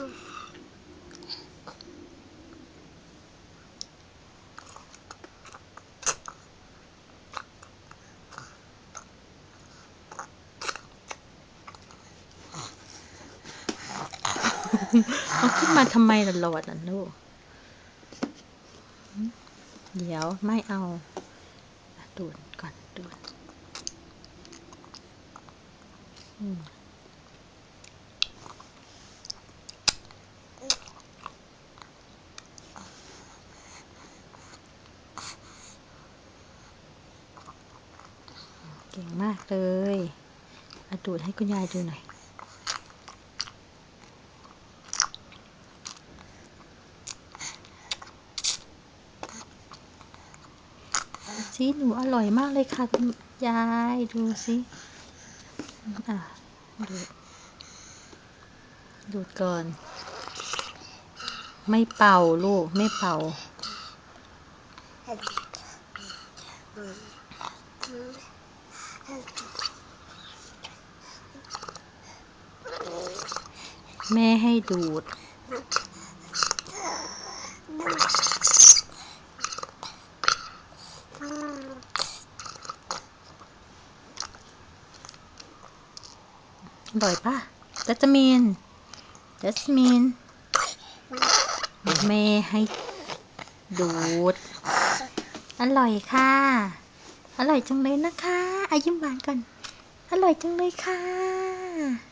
เอาขึ้นมาทำไมล่ะหลอดล่ะลูก เดี๋ยวไม่เอาดูดก่อนดูด เก่งมากเลยอะดูดให้คุณยายดูหน่อย สิหนูอร่อยมากเลยค่ะคุณยายดูสิอะดูดดูดก่อน ไม่เป่าลูก ไม่เป่า แม่ให้ดูดอร่อยปะจัสมินจัสมิน แม่ให้ดูด อร่อยค่ะ อร่อยจังเลยนะคะอายิ้มหวานกันอร่อยจังเลยค่ะ